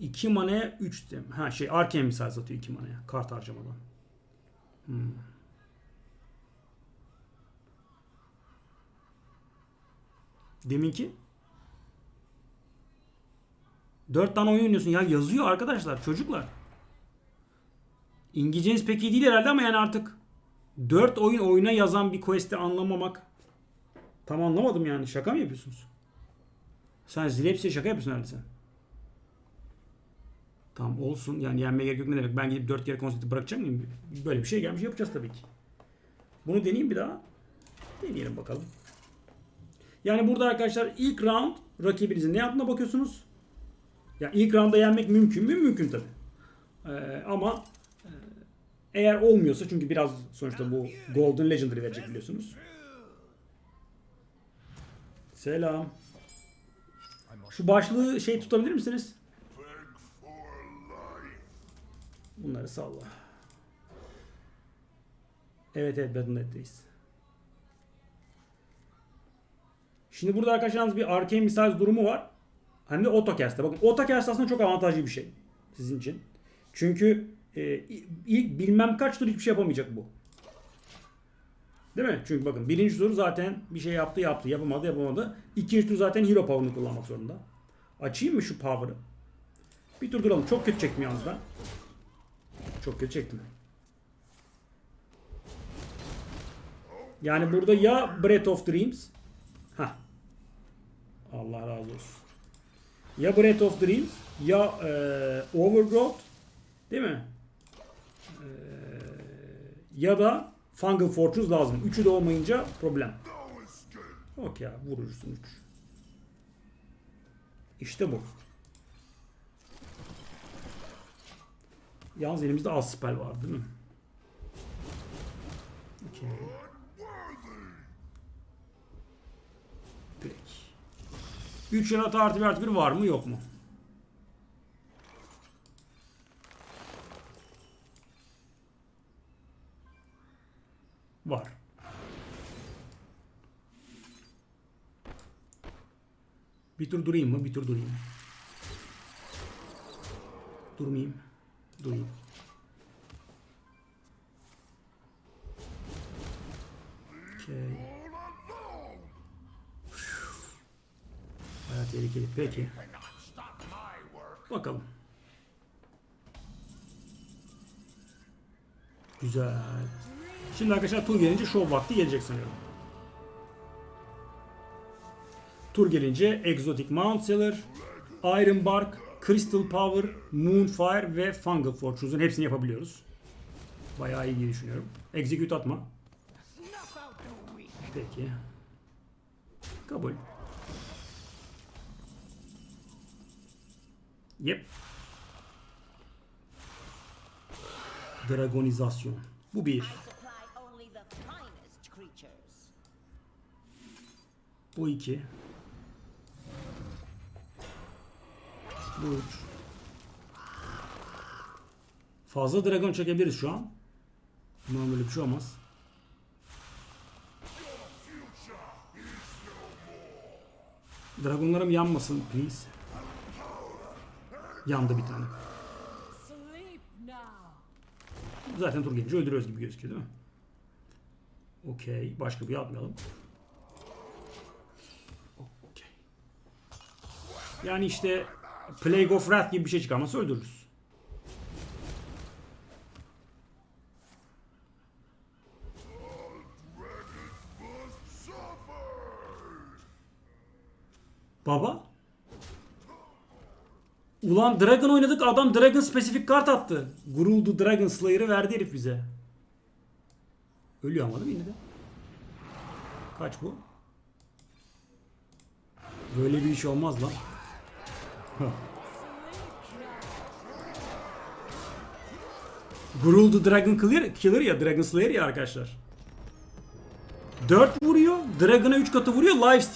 2 manaya 3 dem. Ha şey Arcane misal satıyor 2 manaya. Kart harcamadan. Hmm. Deminki 4 tane oyun oynuyorsun. Ya yazıyor arkadaşlar çocuklar. İngilizceniz pek iyi değil herhalde ama yani artık 4 oyun oyuna yazan bir quest'i anlamamak tam anlamadım yani. Şaka mı yapıyorsunuz? Sen Zilepsi'ye şaka yapıyorsun herhalde sen. Tamam olsun. Yani yenmeye gerek yok ne demek. Ben gidip 4 kere konsepti bırakacak mıyım? Böyle bir şey gelmiş yapacağız tabii ki. Bunu deneyeyim bir daha. Deneyelim bakalım. Yani burada arkadaşlar ilk round rakibinizin ne yaptığına bakıyorsunuz. Ya ilk roundda yenmek mümkün mü? Mümkün tabii. Ee, ama e, eğer olmuyorsa çünkü biraz sonuçta bu Golden Legendary verecek biliyorsunuz. Selam. Şu başlığı şey tutabilir misiniz? Bunları salla. Evet evet Battle.net'teyiz. Şimdi burada arkadaşlar yalnız bir arcane misal durumu var. Hem de AutoCast'ta. Bakın AutoCast aslında çok avantajlı bir şey sizin için. Çünkü e, ilk bilmem kaç tur hiçbir şey yapamayacak bu. Değil mi? Çünkü bakın birinci tur zaten bir şey yaptı yaptı yapamadı yapamadı. İkinci tur zaten hero power'ını kullanmak zorunda. Açayım mı şu power'ı? Bir tur duralım. Çok kötü çektim yalnız ben. Çok kötü çektim. Yani burada ya Breath of Dreams ha Allah razı olsun. Ya Breath of Dreams ya e, Overgrowth değil mi? E, ya da Fungal Fortress lazım. Üçü de olmayınca problem. Yok ya vurursun üç. İşte bu. Yalnız elimizde az spell var değil mi? Okey. Peki. 3 yaratı artı bir artı bir var mı yok mu? Var. Bir tur durayım mı? Bir tur durayım. Durmayayım. Durayım. Okey. Bayağı tehlikeli. Peki. Bakalım. Güzel. Şimdi arkadaşlar tur gelince şov vakti gelecek sanıyorum. Tur gelince Exotic Mount Seller, Iron Bark, Crystal Power, Moonfire ve Fungal Fortress'un hepsini yapabiliyoruz. Bayağı iyi düşünüyorum. Execute atma. Peki. Kabul. Yep. Dragonizasyon. Bu bir. Bu iki. Bu üç. Fazla dragon çekebiliriz şu an. Umarım böyle bir şey olmaz. Dragonlarım yanmasın please. Yandı bir tane. Zaten tur gelince öldürüyoruz gibi gözüküyor değil mi? Okey. Başka bir atmayalım. Okey. Yani işte Plague of Wrath gibi bir şey çıkarmasa öldürürüz. Baba? Ulan Dragon oynadık adam Dragon spesifik kart attı. Guruldu Dragon Slayer'ı verdi herif bize. Ölüyor ama değil mi yine de? Kaç bu? Böyle bir iş olmaz lan. Guruldu Dragon Killer, Killer ya Dragon Slayer ya arkadaşlar. 4 vuruyor. Dragon'a 3 katı vuruyor. Lifesteal.